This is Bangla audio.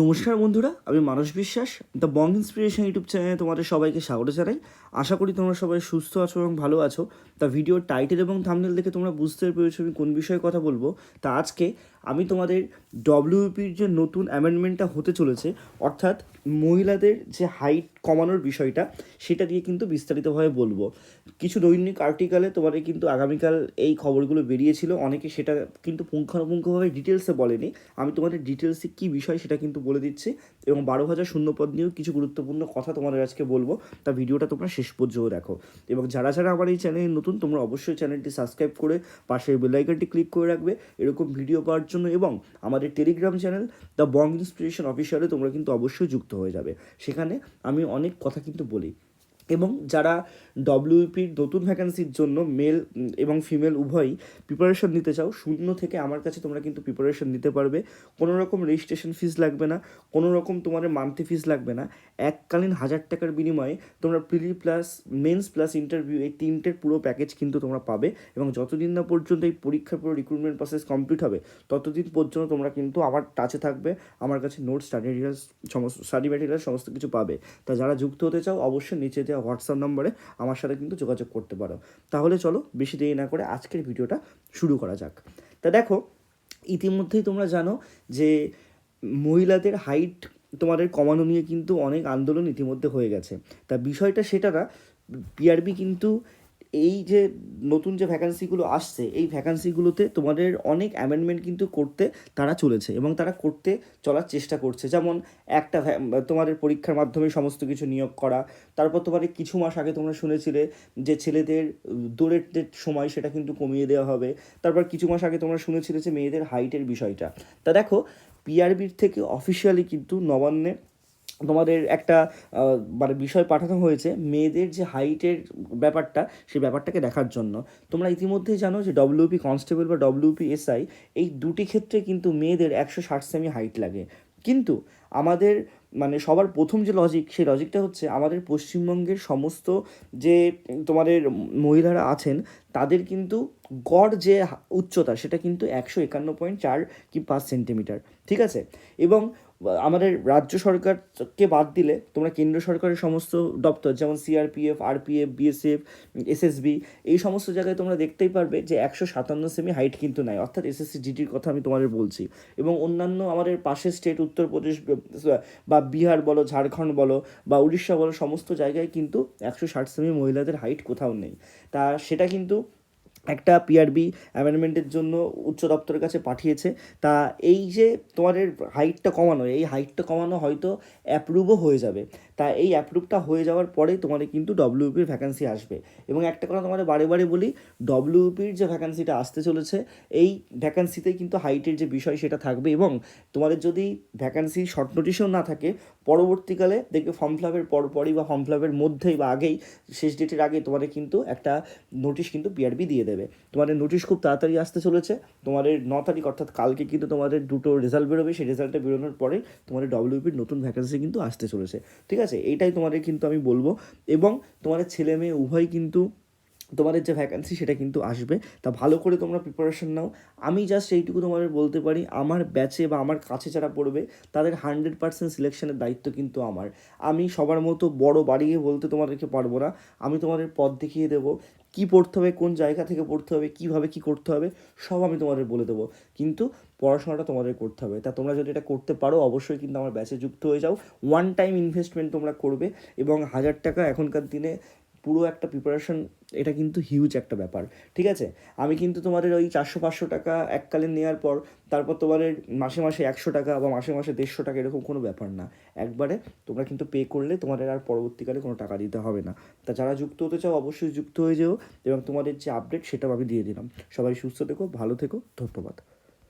নমস্কার বন্ধুরা, আমি মানস বিশ্বাস দ্য বং ইন্সপিরেশন ইউটিউব চ্যানেলে তোমাদের সবাইকে স্বাগত জানাই। আশা করি তোমরা সবাই সুস্থ আছো এবং ভালো আছো। তা ভিডিও টাইটেল এবং থামনেল দেখে তোমরা বুঝতে পেরেছ আমি কোন বিষয়ে কথা বলব। তা আজকে আমি তোমাদের ডব্লিউপির যে নতুন অ্যামেন্ডমেন্টটা হতে চলেছে, অর্থাৎ মহিলাদের যে হাইট কমানোর বিষয়টা, সেটা দিয়ে কিন্তু বিস্তারিতভাবে বলব। কিছু দৈনিক আর্টিকেলে তোমাদের কিন্তু আগামীকাল এই খবরগুলো বেরিয়েছিল, অনেকে সেটা কিন্তু পুঙ্খানুপুঙ্খভাবে ডিটেলসে বলেনি। আমি তোমাদের ডিটেলসে কী বিষয় সেটা কিন্তু বলে দিচ্ছি এবং বারো হাজার শূন্যপদ নিয়েও কিছু গুরুত্বপূর্ণ কথা তোমাদের আজকে বলব, তা ভিডিওটা তোমরা শেষ পর্যন্ত দেখো। এবং যারা যারা আমার এই চ্যানেলে নতুন, তোমরা অবশ্যই চ্যানেলটি সাবস্ক্রাইব করে পাশের বেলাইকনটি ক্লিক করে রাখবে। এরকম ভিডিও পাওয়ার জন্য এবং আমাদের Telegram channel the Bong Inspiration অফিসারে তোমরা কিন্তু অবশ্যই যুক্ত হয়ে যাবে। সেখানে আমি অনেক কথা কিন্তু বলি। এবং যারা ডব্লিউপির নতুন ভ্যাকান্সির জন্য মেল এবং ফিমেল উভয়ই প্রিপারেশন নিতে চাও, শূন্য থেকে আমার কাছে তোমরা কিন্তু প্রিপারেশন নিতে পারবে। কোনো রকম রেজিস্ট্রেশন ফিস লাগবে না, কোনো রকম তোমাদের মান্থলি ফিস লাগবে না। এককালীন হাজার টাকার বিনিময়ে তোমরা prelim plus mains plus interview এই তিনটের পুরো প্যাকেজ কিন্তু তোমরা পাবে এবং যতদিন না পর্যন্ত এই পরীক্ষার পুরো রিক্রুটমেন্ট প্রসেস কমপ্লিট হবে, ততদিন পর্যন্ত তোমরা কিন্তু আমার টাচে থাকবে, আমার কাছে নোট স্টাডি মেটেরিয়ালস সমস্ত স্টাডি মেটেরিয়াল সমস্ত কিছু পাবে। তা যারা যুক্ত হতে চাও, অবশ্যই নিচে দেওয়া হোয়াটসঅ্যাপ নম্বরে আমার সাথে কিন্তু যোগাযোগ করতে পারো। তাহলে চলো বেশি দেরি না করে আজকের ভিডিওটা শুরু করা যাক। তা দেখো, ইতিমধ্যেই তোমরা জানো যে মহিলাদের হাইট তোমাদের কমানো নিয়ে কিন্তু অনেক আন্দোলন ইতিমধ্যে হয়ে গেছে। তা বিষয়টা সেটা না পিআরবি কিন্তু এই যে নতুন যে ভ্যাকান্সিগুলো আসছে, এই ভ্যাকান্সিগুলোতে তোমাদের অনেক অ্যামেন্ডমেন্ট কিন্তু করতে তারা চলেছে এবং তারা করতে চলার চেষ্টা করছে। যেমন একটা তোমাদের পরীক্ষার মাধ্যমে সমস্ত কিছু নিয়োগ করা, তারপর তোমাদের কিছু মাস আগে তোমরা শুনেছিলে যে ছেলেদের দৌড়ের সময় সেটা কিন্তু কমিয়ে দেওয়া হবে। তারপর কিছু মাস আগে তোমরা শুনেছিলে যে মেয়েদের হাইটের বিষয়টা। তা দেখো পিআরবির থেকে অফিসিয়ালি কিন্তু নবান্নে তোমাদের একটা মানে বিষয় পাঠানো হয়েছে মেয়েদের যে হাইটের ব্যাপারটা, সেই ব্যাপারটাকে দেখার জন্য। তোমরা ইতিমধ্যেই জানো যে ডব্লিউপি কনস্টেবল বা ডব্লিউপি এসআই এই দুটি ক্ষেত্রে কিন্তু মেয়েদের একশো ষাট সেমি হাইট লাগে। কিন্তু আমাদের মানে সবার প্রথম যে লজিক সেই লজিকটা হচ্ছে আমাদের পশ্চিমবঙ্গের সমস্ত যে তোমাদের মহিলারা আছেন, তাদের কিন্তু গড় যে উচ্চতা, সেটা কিন্তু একশো একান্ন পয়েন্ট চার কি পাঁচ সেন্টিমিটার ঠিক আছে? এবং আমাদের রাজ্য সরকারকে বাদ দিলে তোমরা কেন্দ্র সরকারের সমস্ত দপ্তর, যেমন সিআরপিএফ আরপিএফ বিএসএফ এসএসবি এই সমস্ত জায়গায় তোমরা দেখতেই পারবে যে একশো সাতান্ন সেমি হাইট কিন্তু নাই। অর্থাৎ এসএসসি জিটির কথা আমি তোমাদের বলছি। এবং অন্যান্য আমাদের পাশের স্টেট উত্তরপ্রদেশ বা বিহার বলো, ঝাড়খণ্ড বলো, বা উড়িষ্যা বলো, সমস্ত জায়গায় কিন্তু একশো ষাট সেমি মহিলাদের হাইট কোথাও নেই। তা সেটা কিন্তু একটা পিআরবি অ্যামেন্ডমেন্টের জন্য উচ্চ দপ্তরের কাছে পাঠিয়েছে। তা এই যে তোমাদের হাইটটা কমানো, এই হাইটটা কমানো হয়তো অ্যাপ্রুভও হয়ে যাবে। তা এই অ্যাপ্রুভটা হয়ে যাওয়ার পরেই তোমাদের কিন্তু ডব্লিউপির ভ্যাকান্সি আসবে। এবং একটা কথা তোমাদের বারে বারে বলি ডব্লিউপির যে ভ্যাকান্সিটা আসতে চলেছে, এই ভ্যাকান্সিতে কিন্তু হাইটের যে বিষয় সেটা থাকবে এবং তোমাদের যদি ভ্যাকান্সি শর্ট নোটিশও না থাকে, পরবর্তীকালে দেখবে ফর্ম ফিলাপের পরপরই বা ফর্ম ফিলাপের মধ্যেই বা আগেই শেষ ডেটের আগে তোমাদের কিন্তু একটা নোটিশ কিন্তু পিআরবি দিয়ে দেবে। তোমাদের নোটিশ খুব তাড়াতাড়ি আসতে চলেছে, তোমাদের ন তারিখ অর্থাৎ কালকে কিন্তু তোমাদের দুটো রেজাল্ট বেরোবে, সেই রেজাল্টটা বেরোনোর পরে তোমাদের ডব্লিউপির নতুন ভ্যাকান্সি কিন্তু আসতে চলেছে। ঠিক আছে এইটাই তোমাদের কিন্তু আমি বলব। এবং তোমাদের ছেলে মেয়ে উভয় কিন্তু তোমাদের যে ভ্যাকান্সি সেটা কিন্তু আসবে। তা ভালো করে তোমরা প্রিপারেশন নাও। আমি জাস্ট এইটুকু তোমাদের বলতে পারি, আমার ব্যাচে বা আমার কাছে যারা পড়বে, তাদের হান্ড্রেড পার্সেন্ট সিলেকশনের দায়িত্ব কিন্তু আমার। আমি সবার মতো বড় বাড়িয়ে বলতে তোমাদেরকে পারব না। আমি তোমাদের পথ দেখিয়ে দেবো, কী পড়তে হবে, কোন জায়গা থেকে পড়তে হবে, কীভাবে কী করতে হবে, সব আমি তোমাদের বলে দেবো। কিন্তু পড়াশোনাটা তোমাদের করতে হবে। তা তোমরা যদি এটা করতে পারো, অবশ্যই কিন্তু আমার ব্যাচে যুক্ত হয়ে যাও। ওয়ান টাইম ইনভেস্টমেন্ট তোমরা করবে এবং হাজার টাকা এখনকার দিনে পুরো একটা প্রিপারেশন এটা কিন্তু হিউজ একটা ব্যাপার, ঠিক আছে? আমি কিন্তু তোমাদের ওই চারশো পাঁচশো টাকা এককালীন নেওয়ার পর, তারপর তোমাদের মাসে মাসে একশো টাকা বা মাসে মাসে দেড়শো টাকা এরকম কোনো ব্যাপার না। একবারে তোমরা কিন্তু পে করলে তোমাদের আর পরবর্তীকালে কোনো টাকা দিতে হবে না। তা যারা যুক্ত হতে চাও অবশ্যই যুক্ত হয়ে যেও এবং তোমাদের যে আপডেট সেটাও আমি দিয়ে দিলাম। সবাই সুস্থ থেকো, ভালো থেকো, ধন্যবাদ।